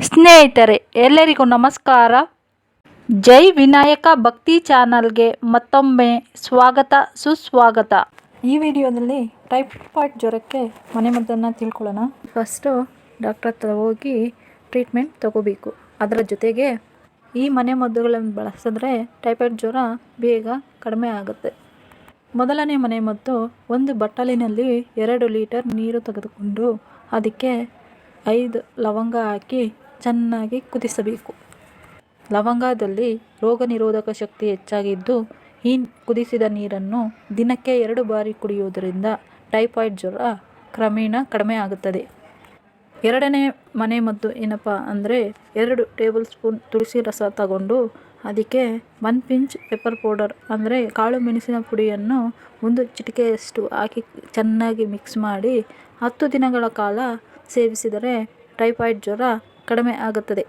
ಸ್ನೇಹಿತರೆ ಎಲ್ಲರಿಗೂ ನಮಸ್ಕಾರ. ಜೈ ವಿನಾಯಕ ಭಕ್ತಿ ಚಾನಲ್ಗೆ ಮತ್ತೊಮ್ಮೆ ಸ್ವಾಗತ ಸುಸ್ವಾಗತ. ಈ ವಿಡಿಯೋದಲ್ಲಿ ಟೈಫಾಯ್ಡ್ ಜ್ವರಕ್ಕೆ ಮನೆಮದ್ದನ್ನು ತಿಳ್ಕೊಳ್ಳೋಣ. ಫಸ್ಟು ಡಾಕ್ಟರ್ ಹತ್ರ ಹೋಗಿ ಟ್ರೀಟ್ಮೆಂಟ್ ತಗೋಬೇಕು. ಅದರ ಜೊತೆಗೆ ಈ ಮನೆಮದ್ದುಗಳನ್ನು ಬಳಸಿದ್ರೆ ಟೈಫಾಯ್ಡ್ ಜ್ವರ ಬೇಗ ಕಡಿಮೆ ಆಗುತ್ತೆ. ಮೊದಲನೇ ಮನೆಮದ್ದು ಒಂದು ಬಟ್ಟಲಿನಲ್ಲಿ ಎರಡು ಲೀಟರ್ ನೀರು ತೆಗೆದುಕೊಂಡು ಅದಕ್ಕೆ ಐದು ಲವಂಗ ಹಾಕಿ ಚೆನ್ನಾಗಿ ಕುದಿಸಬೇಕು. ಲವಂಗದಲ್ಲಿ ರೋಗ ನಿರೋಧಕ ಶಕ್ತಿ ಹೆಚ್ಚಾಗಿದ್ದು, ಈ ಕುದಿಸಿದ ನೀರನ್ನು ದಿನಕ್ಕೆ ಎರಡು ಬಾರಿ ಕುಡಿಯುವುದರಿಂದ ಟೈಫಾಯ್ಡ್ ಜ್ವರ ಕ್ರಮೇಣ ಕಡಿಮೆ ಆಗುತ್ತದೆ. ಎರಡನೇ ಮನೆಮದ್ದು ಏನಪ್ಪ ಅಂದರೆ, ಎರಡು ಟೇಬಲ್ ಸ್ಪೂನ್ ತುಳಸಿ ರಸ ತಗೊಂಡು ಅದಕ್ಕೆ ಒನ್ ಪಿಂಚ್ ಪೆಪ್ಪರ್ ಪೌಡರ್ ಅಂದರೆ ಕಾಳು ಮೆಣಸಿನ ಪುಡಿಯನ್ನು ಒಂದು ಚಿಟಿಕೆಯಷ್ಟು ಹಾಕಿ ಚೆನ್ನಾಗಿ ಮಿಕ್ಸ್ ಮಾಡಿ ಹತ್ತು ದಿನಗಳ ಕಾಲ ಸೇವಿಸಿದರೆ ಟೈಫಾಯ್ಡ್ ಜ್ವರ ಕಡಿಮೆ ಆಗುತ್ತದೆ.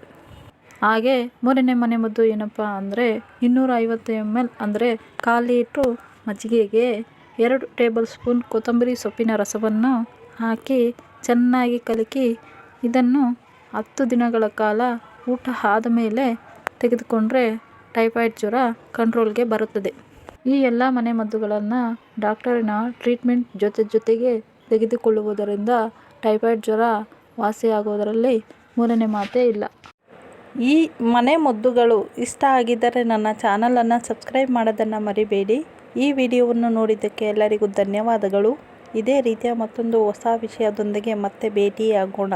ಹಾಗೆ ಮೂರನೇ ಮನೆಮದ್ದು ಏನಪ್ಪ ಅಂದರೆ ಇನ್ನೂರ ಐವತ್ತು ಎಂ ಎಲ್ ಅಂದರೆ ಕಾಲು ಲೀಟ್ರು ಮಜ್ಜಿಗೆಗೆ ಎರಡು ಟೇಬಲ್ ಸ್ಪೂನ್ ಕೊತ್ತಂಬರಿ ಸೊಪ್ಪಿನ ರಸವನ್ನು ಹಾಕಿ ಚೆನ್ನಾಗಿ ಕಲಕಿ ಇದನ್ನು ಹತ್ತು ದಿನಗಳ ಕಾಲ ಊಟ ಆದ ಮೇಲೆ ತೆಗೆದುಕೊಂಡ್ರೆ ಟೈಫಾಯ್ಡ್ ಜ್ವರ ಕಂಟ್ರೋಲ್ಗೆ ಬರುತ್ತದೆ. ಈ ಎಲ್ಲ ಮನೆಮದ್ದುಗಳನ್ನು ಡಾಕ್ಟರಿನ ಟ್ರೀಟ್ಮೆಂಟ್ ಜೊತೆ ಜೊತೆಗೆ ತೆಗೆದುಕೊಳ್ಳುವುದರಿಂದ ಟೈಫಾಯ್ಡ್ ಜ್ವರ ವಾಸಿಯಾಗುವುದರಲ್ಲಿ ಮೂರನೇ ಮಾತೇ ಇಲ್ಲ. ಈ ಮನೆಮದ್ದುಗಳು ಇಷ್ಟ ಆಗಿದ್ದರೆ ನನ್ನ ಚಾನಲನ್ನು ಸಬ್ಸ್ಕ್ರೈಬ್ ಮಾಡೋದನ್ನು ಮರಿಬೇಡಿ. ಈ ವಿಡಿಯೋವನ್ನು ನೋಡಿದ್ದಕ್ಕೆ ಎಲ್ಲರಿಗೂ ಧನ್ಯವಾದಗಳು. ಇದೇ ರೀತಿಯ ಮತ್ತೊಂದು ಹೊಸ ವಿಷಯದೊಂದಿಗೆ ಮತ್ತೆ ಭೇಟಿಯಾಗೋಣ.